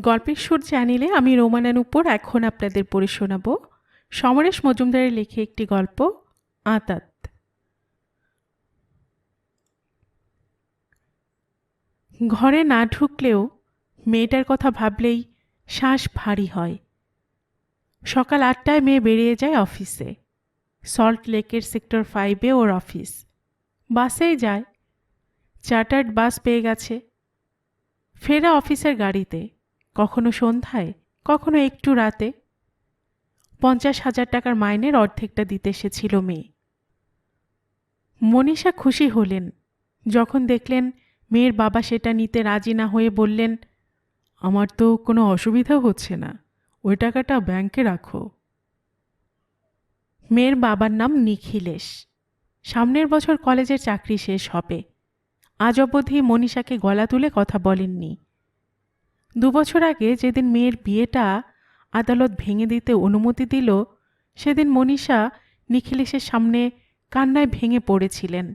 গল্পের সুর চ্যানেলে আমি রোমানান উপর এখন আপনাদের পড়ে শোনাব। সমরেশ মজুমদারের লেখে একটি গল্প, আতাত। ঘরে না ঢুকলেও মেয়েটার কথা ভাবলেই শ্বাস ভারী হয়। সকাল আটটায় মেয়ে বেরিয়ে যায় অফিসে। সল্ট লেকের সেক্টর ফাইভে ওর অফিস। বাসেই যায়। চার্টার্ড বাস পেয়ে গেছে। ফেরা অফিসের গাড়িতে। কখনো সন্ধ্যায়, কখনো একটু রাতে। পঞ্চাশ হাজার টাকার মাইনের অর্ধেকটা দিতে এসেছিল মেয়ে। মনীষা খুশি হলেন, যখন দেখলেন মেয়ের বাবা সেটা নিতে রাজি না হয়ে বললেন, আমার তো কোনো অসুবিধা হচ্ছে না, ওই টাকাটা ব্যাংকে রাখো। মেয়ের বাবার নাম নিখিলেশ। সামনের বছর কলেজের চাকরি শেষ হবে। আজ অবধি মনীষাকে গলা তুলে কথা বলেননি। দুবছর আগে যেদিন মেয়ের বিয়েটা আদালত ভেঙে দিতে অনুমতি দিল, সেদিন মনীষা নিখিলেশের সামনে কান্নায় ভেঙে পড়েছিলেন।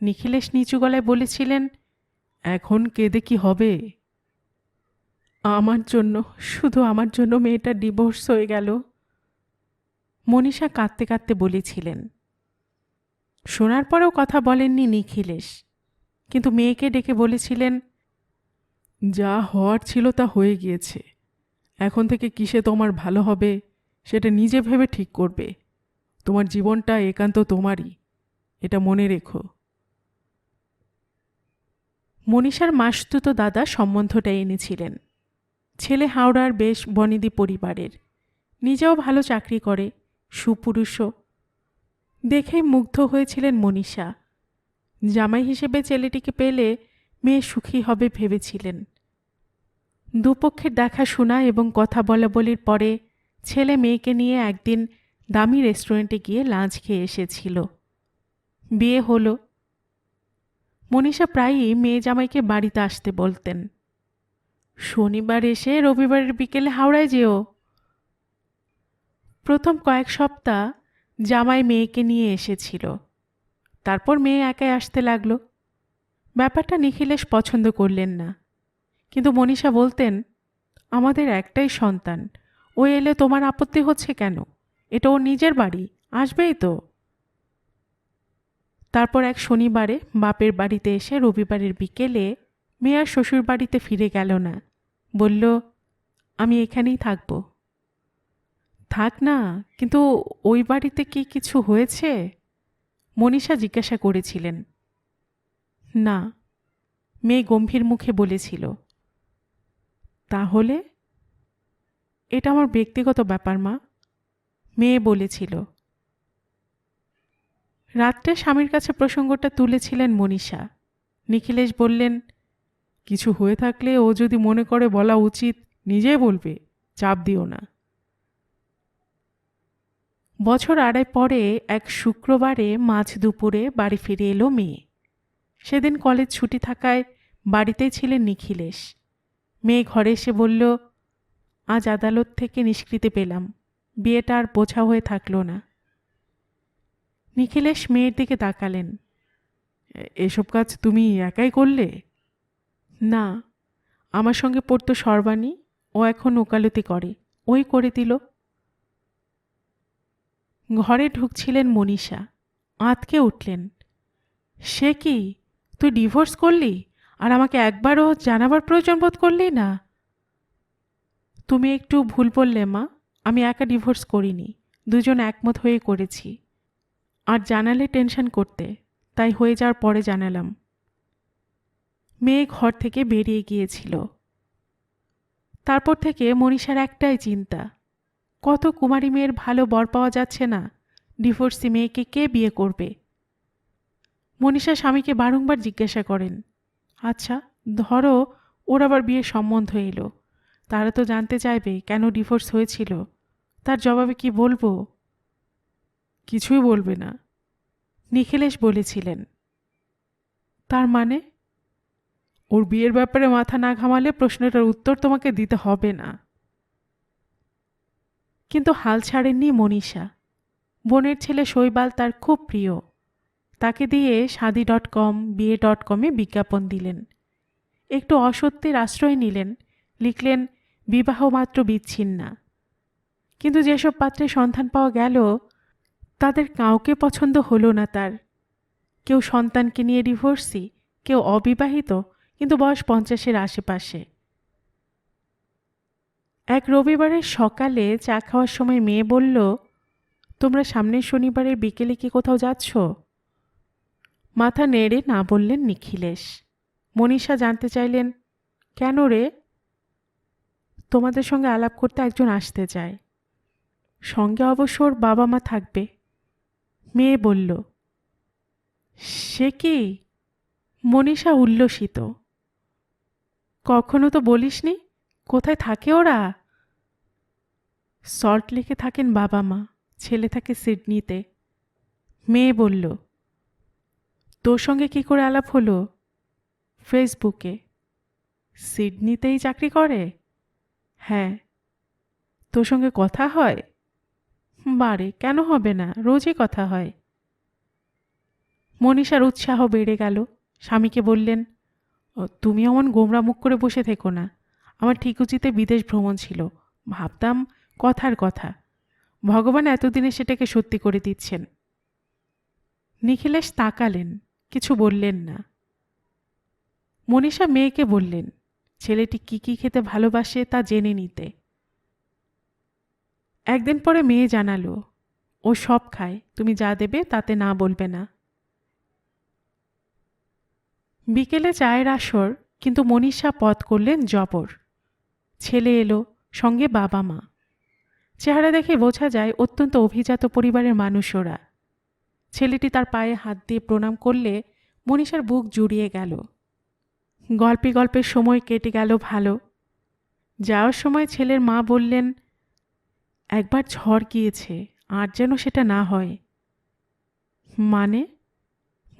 নিখিলেশ নিচু গলায় বলেছিলেন, এখন কেঁদে কি হবে? আমার জন্য, শুধু আমার জন্য মেয়েটা ডিভোর্স হয়ে গেল। মনীষা কাঁদতে কাঁদতে বলেছিলেন। শোনার পরেও কথা বলেননি নিখিলেশ, কিন্তু মেয়েকে ডেকে বলেছিলেন যা হওয়ার ছিল তা হয়ে গিয়েছে। এখন থেকে কিসে তোমার ভালো হবে, সেটা নিজে ভেবে ঠিক করবে। তোমার জীবনটা একান্ত তোমারই, এটা মনে রেখো। মনীষার মাসতুত দাদা সম্বন্ধটা এনেছিলেন। ছেলে হাওড়ার বেশ বনিদি পরিবারের। নিজেও ভালো চাকরি করে, সুপুরুষও। দেখেই মুগ্ধ হয়েছিলেন মনীষা। জামাই হিসেবে ছেলেটিকে পেলে মেয়ে সুখী হবে ভেবেছিলেন। দুপক্ষের দেখাশোনা এবং কথা বলা বলির পরে ছেলে মেয়েকে নিয়ে একদিন দামি রেস্টুরেন্টে গিয়ে লাঞ্চ খেয়ে এসেছিল। বিয়ে হলো। মনীষা প্রায়ই মেয়ে জামাইকে বাড়িতে আসতে বলতেন। শনিবার এসে রবিবারের বিকেলে হাওড়ায় যেও। প্রথম কয়েক সপ্তাহ জামাই মেয়েকে নিয়ে এসেছিল। তারপর মেয়ে একাই আসতে লাগল। ব্যাপারটা নিখিলেশ পছন্দ করলেন না। কিন্তু মনীষা বলতেন, আমাদের একটাই সন্তান। ও এলে তোমার আপত্তি হচ্ছে কেন? এটা ওর নিজের বাড়ি, আসবেই তো। তারপর এক শনিবারে বাপের বাড়িতে এসে রবিবারের বিকেলে মেয়ার শ্বশুর বাড়িতে ফিরে গেল না। বলল, আমি এখানেই থাকব। থাক না, কিন্তু ওই বাড়িতে কি কিছু হয়েছে? মনীষা জিজ্ঞাসা করেছিলেন। না, মেয়ে গম্ভীর মুখে বলেছিল, তাহলে? এটা আমার ব্যক্তিগত ব্যাপার, মা, মেয়ে বলেছিল। রাত্রে স্বামীর কাছে প্রসঙ্গটা তুলেছিলেন মনীষা। নিখিলেশ বললেন, কিছু হয়ে থাকলে ও যদি মনে করে বলা উচিত, নিজে বলবে, চাপ দিও না। বছর আড়াই পরে এক শুক্রবারে মাঝ দুপুরে বাড়ি ফিরে এলো মেয়ে। সেদিন কলেজ ছুটি থাকায় বাড়িতেই ছিলেন নিখিলেশ। মেয়ে ঘরে এসে বলল, আজ আদালত থেকে নিষ্কৃতি পেলাম। বিয়েটা আর বোঝা হয়ে থাকল না। নিখিলেশ মেয়ের দিকে তাকালেন। এসব কাজ তুমি একাই করলে? না, আমার সঙ্গে পড়তো সর্বাণী। ও এখন ওকালতি করে। ওই করে দিল। ঘরে ঢুকছিলেন মনীষা। আঁতকে উঠলেন। সে কি? তুই ডিভোর্স করলি? আর আমাকে একবারও জানাবার প্রয়োজন বোধ করলি না? তুমি একটু ভুল বললে, মা। আমি একা ডিভোর্স করিনি। দুজন একমত হয়ে করেছি। আর জানালে টেনশন করতে। তাই হয়ে যাওয়ার পরে জানালাম। মেয়ে ঘর থেকে বেরিয়ে গিয়েছিল। তারপর থেকে মনীষার একটাই চিন্তা। কত কুমারী মেয়ের ভালো বর পাওয়া যাচ্ছে না। ডিভোর্সি মেয়েকে কে বিয়ে করবে? মনীষা স্বামীকে বারংবার জিজ্ঞাসা করেন আচ্ছা ধরো ওর আবার বিয়ের সম্বন্ধ এলো। তারা তো জানতে চাইবে কেন ডিভোর্স হয়েছিল। তার জবাবে কি বলব? কিছুই বলবে না। নিখিলেশ বলেছিলেন। তার মানে? ওর বিয়ের ব্যাপারে মাথা না ঘামালে প্রশ্নটার উত্তর তোমাকে দিতে হবে না। কিন্তু হাল ছাড়েননি মনীষা। বোনের ছেলে শৈবাল তার খুব প্রিয়। তাকে দিয়ে শাদি ডট কম, বিয়ে ডট কমে বিজ্ঞাপন দিলেন। একটু অসত্যের আশ্রয় নিলেন। লিখলেন, বিবাহ মাত্র বিচ্ছিন্না। কিন্তু যেসব পাত্রে সন্ধান পাওয়া গেল, তাদের কাউকে পছন্দ হলো না তার। কেউ সন্তানকে নিয়ে ডিভোর্সি, কেউ অবিবাহিত, কিন্তু বয়স পঞ্চাশের আশেপাশে। এক রবিবারের সকালে চা খাওয়ার সময় মেয়ে বলল, তোমরা সামনের শনিবারের বিকেলে কি কোথাও যাচ্ছ? মাথা নেড়ে না বললেন নিখিলেশ। মনীষা জানতে চাইলেন, কেন রে? তোমাদের সঙ্গে আলাপ করতে একজন আসতে চায়। সঙ্গে অবসর বাবা মা থাকবে। মেয়ে বলল, সে কি? মনীষা উল্লসিত, কখনো তো বলিসনি, কোথায় থাকে ওরা? সল্ট লেকে থাকেন বাবা মা, ছেলে থাকে সিডনিতে। মেয়ে বলল তোর সঙ্গে কি করে আলাপ হলো? ফেসবুকে। সিডনিতেই চাকরি করে? হ্যাঁ। তোর সঙ্গে কথা হয়? বারে কেন হবে না? রোজই কথা হয়। মনীষার উৎসাহ বেড়ে গেল। স্বামীকে বললেন "ও, তুমি অমন গোমরা মুখ করে বসে থেকো না। আমার ঠিকুচিতে বিদেশ ভ্রমণ ছিল। ভাবতাম কথার কথা। ভগবান এতদিনে সেটাকে সত্যি করে দিচ্ছেন। নিখিলেশ তাকালেন। কিছু বললেন না। মনীষা মেয়েকে বললেন, ছেলেটি কি কি খেতে ভালোবাসে তা জেনে নিতে। একদিন পরে মেয়ে জানালো, ও সব খায়, তুমি যা দেবে তাতে না বলবে না। বিকেলে চায়ের আসর, কিন্তু মনীষা পথ করলেন জবর। ছেলে এলো, সঙ্গে বাবা মা। চেহারা দেখে বোঝা যায়, অত্যন্ত অভিজাত পরিবারের মানুষ ওরা। ছেলেটি তার পায়ে হাত দিয়ে প্রণাম করলে মনীষার বুক জুড়িয়ে গেল। গল্পে গল্পের সময় কেটে গেল ভালো। যাওয়ার সময় ছেলের মা বললেন, একবার ঝড় গিয়েছে, আর যেন সেটা না হয়। মানে?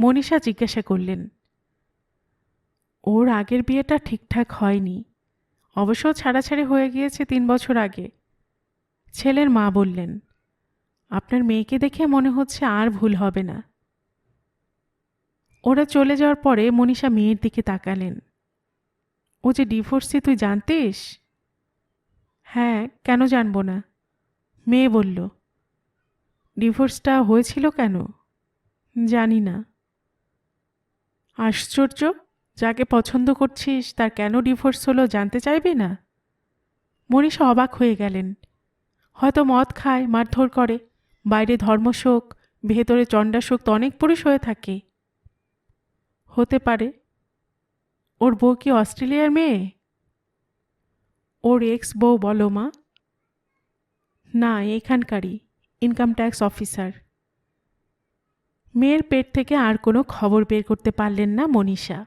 মনীষা জিজ্ঞাসা করলেন, ওর আগের বিয়েটা ঠিকঠাক হয়নি, অবশ্য ছাড়াছাড়ি হয়ে গিয়েছে তিন বছর আগে। ছেলের মা বললেন আপনার মেয়েকে দেখে মনে হচ্ছে আর ভুল হবে না। ওরা চলে যাওয়ার পরে মনীষা মেয়ের দিকে তাকালেন। ও যে ডিভোর্সি তুই জানতিস? হ্যাঁ কেন জানব না। মেয়ে বলল, ডিভোর্সটা হয়েছিল কেন? জানি না। আশ্চর্য, যাকে পছন্দ করছিস তার কেন ডিভোর্স হলো জানতে চাইবি না? মনীষা অবাক হয়ে গেলেন। হয়তো মদ খায়, মারধর করে। বাইরে ধর্মশোক, ভেতরে চণ্ডাশোক তো অনেক পুরুষ হয়ে থাকে। হতে পারে। ওর বউ কি অস্ট্রেলিয়ার মেয়ে? ওর এক্স বউ বলো মা। না, এখানকারই। ইনকাম ট্যাক্স অফিসার মেয়ের পেট থেকে আর কোনো খবর বের করতে পারলেন না মনীষা।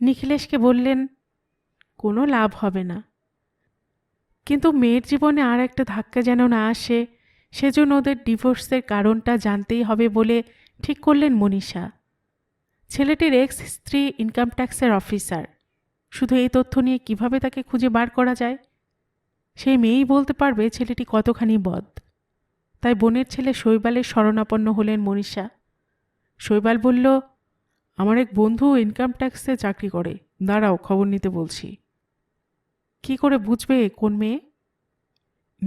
নিখিলেশকে বললেন, কোনো লাভ হবে না। কিন্তু মেয়ের জীবনে আর একটা ধাক্কা যেন না আসে সেজন্য ওদের ডিভোর্সের কারণটা জানতেই হবে বলে ঠিক করলেন মনীষা। ছেলেটির এক্স স্ত্রী ইনকাম ট্যাক্সের অফিসার শুধু এই তথ্য নিয়ে কীভাবে তাকে খুঁজে বার করা যায়? সেই মেয়েই বলতে পারবে ছেলেটি কতখানি বদ। তাই বোনের ছেলে শৈবালের শরণাপন্ন হলেন মনীষা। শৈবাল বলল, আমার এক বন্ধু ইনকাম ট্যাক্সে চাকরি করে। দাঁড়াও, খবর নিতে বলছি। কি করে বুঝবে কোন মেয়ে?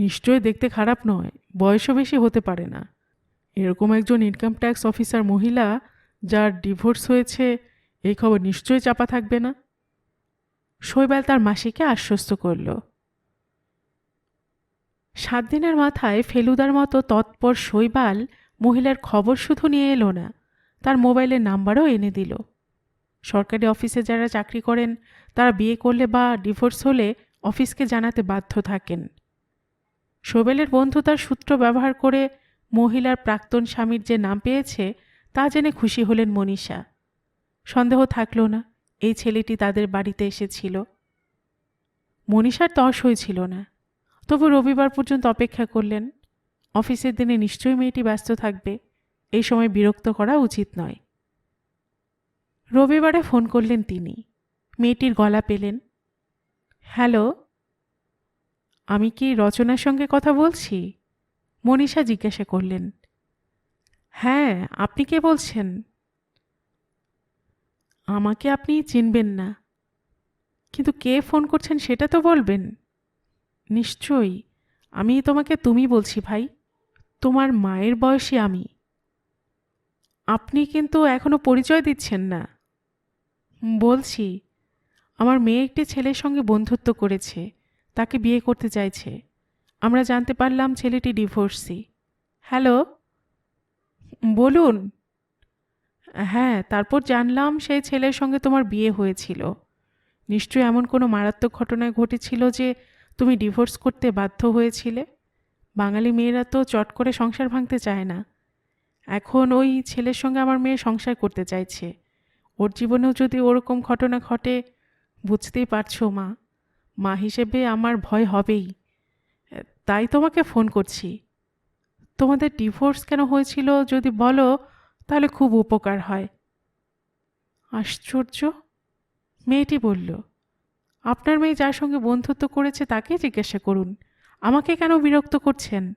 নিশ্চয়ই দেখতে খারাপ নয়, বয়সও বেশি হতে পারে না। এরকম একজন ইনকাম ট্যাক্স অফিসার মহিলা যার ডিভোর্স হয়েছে, এই খবর নিশ্চয়ই চাপা থাকবে না। শৈবাল তার মাসিকে আশ্বস্ত করল। সাত দিনের মাথায় ফেলুদার মতো তৎপর শৈবাল মহিলার খবর শুধু নিয়ে এলো না, তার মোবাইলের নাম্বারও এনে দিল। সরকারি অফিসে যারা চাকরি করেন, তারা বিয়ে করলে বা ডিভোর্স হলে অফিসকে জানাতে বাধ্য থাকেন। শোবেলের বন্ধু তার সূত্র ব্যবহার করে মহিলার প্রাক্তন স্বামীর যে নাম পেয়েছে, তা জেনে খুশি হলেন মনীষা। সন্দেহ থাকল না, এই ছেলেটি তাদের বাড়িতে এসেছিল। মনীষার তস হয়েছিল না। তবু রবিবার পর্যন্ত অপেক্ষা করলেন, অফিসের দিনে নিশ্চয়ই মেয়েটি ব্যস্ত থাকবে, এই সময় বিরক্ত করা উচিত নয়। রবিবারে ফোন করলেন তিনি। মেয়েটির গলা পেলেন, হ্যালো? আমি কি রচনার সঙ্গে কথা বলছি? মনীষা জিজ্ঞাসা করলেন। হ্যাঁ আপনি কে বলছেন? আমাকে আপনি চিনবেন না। কিন্তু কে ফোন করছেন সেটা তো বলবেন। নিশ্চয়ই, আমি তোমাকে তুমি বলছি ভাই, তোমার মায়ের বয়সী আমি। আপনি কিন্তু এখনও পরিচয় দিচ্ছেন না। বলছি, আমার মেয়ে একটি ছেলের সঙ্গে বন্ধুত্ব করেছে। তাকে বিয়ে করতে চাইছে। আমরা জানতে পারলাম ছেলেটি ডিভোর্সি। হ্যালো? বলুন। হ্যাঁ তারপর জানলাম সেই ছেলের সঙ্গে তোমার বিয়ে হয়েছিল। নিশ্চয়ই এমন কোনো মারাত্মক ঘটনা ঘটেছিল যে তুমি ডিভোর্স করতে বাধ্য হয়েছিলে? বাঙালি মেয়েরা তো চট করে সংসার ভাঙতে চায় না। এখন ওই ছেলের সঙ্গে আমার মেয়ে সংসার করতে চাইছে। ওর জীবনেও যদি ওরকম ঘটনা ঘটে, বুঝতেই পারছ মা। মা হিসেবে আমার ভয় হবেই। তাই তোমাকে ফোন করছি। তোমাদের ডিভোর্স কেন হয়েছিল যদি বলো, তাহলে খুব উপকার হয়। আশ্চর্য! মেয়েটি বলল, আপনার মেয়ে যার সঙ্গে বন্ধুত্ব করেছে তাকে জিজ্ঞাসা করুন। আমাকে কেন বিরক্ত করছেন?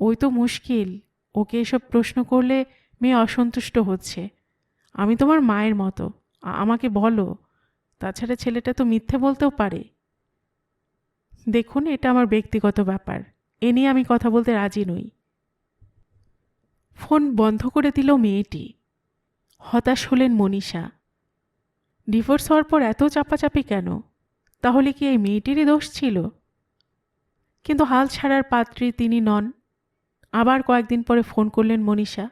ওই তো মুশকিল। ওকে এসব প্রশ্ন করলে মেয়ে অসন্তুষ্ট হচ্ছে। আমি তোমার মায়ের মতো। আমাকে বলো। তাছাড়া ছেলেটা তো মিথ্যে বলতেও পারে। দেখুন, এটা আমার ব্যক্তিগত ব্যাপার। এ নিয়ে আমি কথা বলতে রাজি নই। ফোন বন্ধ করে দিল মেয়েটি। হতাশ হলেন মনীষা। ডিভোর্স হওয়ার পর এত চাপাচাপি কেন? তাহলে কি এই মেয়েটিরই দোষ ছিল? কিন্তু হাল ছাড়ার পাত্রী তিনি নন। আবার কয়েকদিন পরে ফোন করলেন মনীষা।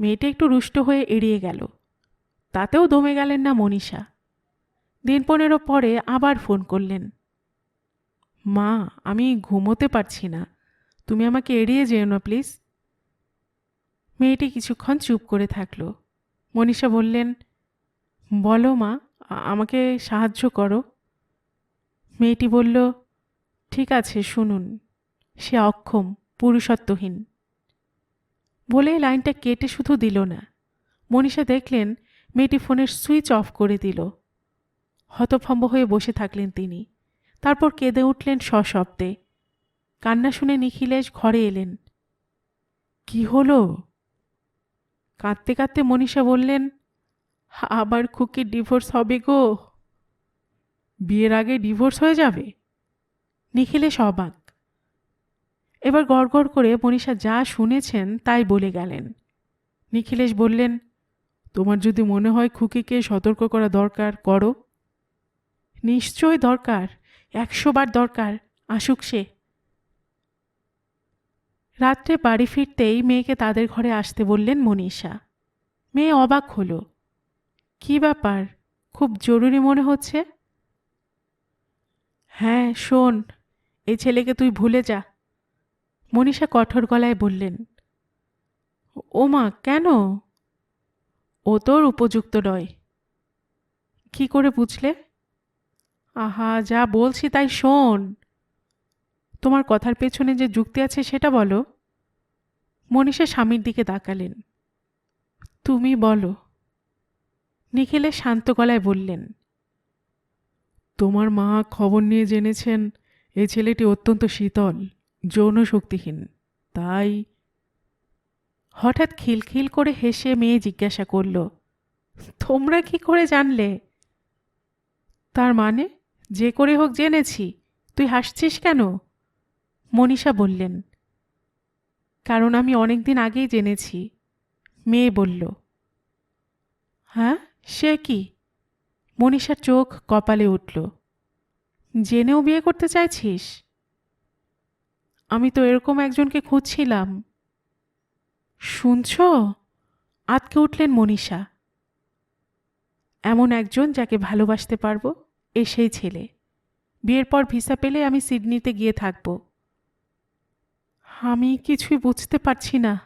মেয়েটি একটু রুষ্ট হয়ে এড়িয়ে গেল। তাতেও দমে গেলেন না মনীষা। দিন পনেরো পরে আবার ফোন করলেন। মা, আমি ঘুমোতে পারছি না। তুমি আমাকে এড়িয়ে যেও না, প্লিজ। মেয়েটি কিছুক্ষণ চুপ করে থাকল। মনীষা বললেন, বলো মা আমাকে সাহায্য করো। মেয়েটি বলল, ঠিক আছে, শুনুন। সে অক্ষম, পুরুষত্বহীন। বলে লাইনটা কেটে শুধু দিল না। মনীষা দেখলেন মেয়েটি ফোনের সুইচ অফ করে দিল। হতভম্ব হয়ে বসে থাকলেন তিনি। তারপর কেঁদে উঠলেন সশব্দে। কান্না শুনে নিখিলেশ ঘরে এলেন। কি হলো? কাঁদতে কাঁদতে মনীষা বললেন, আবার খুকির ডিভোর্স হবে গো। বিয়ের আগে ডিভোর্স হয়ে যাবে? নিখিলেশ অবাক। এবার গড়গড় করে মনীষা যা শুনেছেন তাই বলে গেলেন। নিখিলেশ বললেন, তোমার যদি মনে হয় খুকিকে সতর্ক করা দরকার, করো। নিশ্চয় দরকার, একশো বার দরকার, আসুক সে। রাত্রে বাড়ি ফিরতেই মেয়েকে তাদের ঘরে আসতে বললেন মনীষা। মেয়ে অবাক হলো। কি ব্যাপার? খুব জরুরি মনে হচ্ছে? হ্যাঁ শোন এই ছেলেকে তুই ভুলে যা। মনীষা কঠোর গলায় বললেন। ও মা, কেন? ও তোর উপযুক্ত নয়। কি করে বুঝলে? আহা, যা বলছি তাই শোন। তোমার কথার পেছনে যে যুক্তি আছে সেটা বলো। মনীষা স্বামীর দিকে তাকালেন। তুমি বলো। নিখিলে শান্ত গলায় বললেন, তোমার মা খবর নিয়ে জেনেছেন এই ছেলেটি অত্যন্ত শীতল, যৌন শক্তিহীন, তাই হঠাৎ খিলখিল করে হেসে মেয়ে জিজ্ঞাসা করল, তোমরা কি করে জানলে? তার মানে? যে করে হোক জেনেছি। তুই হাসছিস কেন? মনীষা বললেন, কারণ আমি অনেক দিন আগেই জেনেছি। মেয়ে বলল হ্যাঁ সে কি? মনীষার চোখ কপালে উঠল, জেনেও বিয়ে করতে চাইছিস? আমি তো এরকম একজনকে খুঁজছিলাম। শুনছ? আতকে উঠলেন মনীষা, এমন একজন যাকে ভালোবাসতে পারব? এ সেই ছেলে। বিয়ের পর ভিসা পেলে আমি সিডনিতে গিয়ে থাকব। আমি কিছুই বুঝতে পারছি না।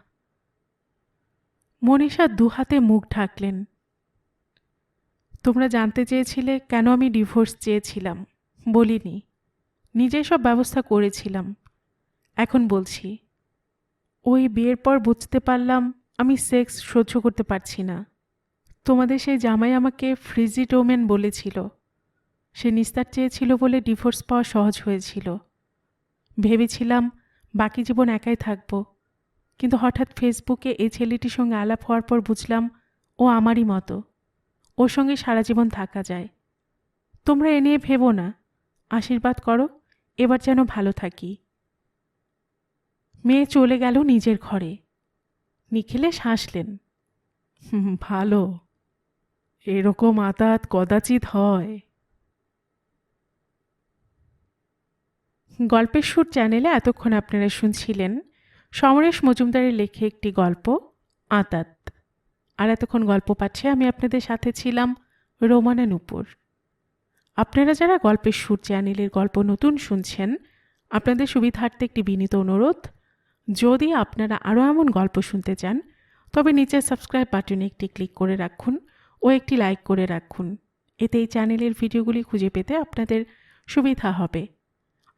মনীষা দুহাতে মুখ ঢাকলেন। তোমরা জানতে চেয়েছিলে কেন আমি ডিভোর্স চেয়েছিলাম? বলিনি। নিজেই সব ব্যবস্থা করেছিলাম। এখন বলছি, ওই বিয়ের পর বুঝতে পারলাম আমি সেক্স সহ্য করতে পারছি না। তোমাদের সেই জামাই আমাকে ফ্রিজিড ওমেন বলেছিল। সে নিস্তার চেয়েছিল বলে ডিভোর্স পাওয়া সহজ হয়েছিল। ভেবেছিলাম বাকি জীবন একাই থাকব। কিন্তু হঠাৎ ফেসবুকে এই ছেলেটির সঙ্গে আলাপ হওয়ার পর বুঝলাম ও আমারই মতো। ওর সঙ্গে সারা জীবন থাকা যায়। তোমরা এ নিয়ে ভেবো না। আশীর্বাদ করো এবার যেন ভালো থাকি। মেয়ে চলে গেল নিজের ঘরে। নিখিলেশ হাসলেন "হুম, ভালো। এরকম আতাত কদাচিৎ হয়। গল্পের সুর চ্যানেলে এতক্ষণ আপনারা শুনছিলেন সমরেশ মজুমদারের লেখে একটি গল্প, আতাত। আর এতক্ষণ গল্প পাচ্ছে আমি আপনাদের সাথে ছিলাম রোমানা নুপুর। আপনারা যারা গল্পের সুর চ্যানেলের গল্প নতুন শুনছেন, আপনাদের সুবিধার্থে একটি বিনীত অনুরোধ, যদি আপনারা আরও এমন গল্প শুনতে চান, তবে নিচের সাবস্ক্রাইব বাটনে একটি ক্লিক করে রাখুন ও একটি লাইক করে রাখুন। এতে এই চ্যানেলের ভিডিওগুলি খুঁজে পেতে আপনাদের সুবিধা হবে।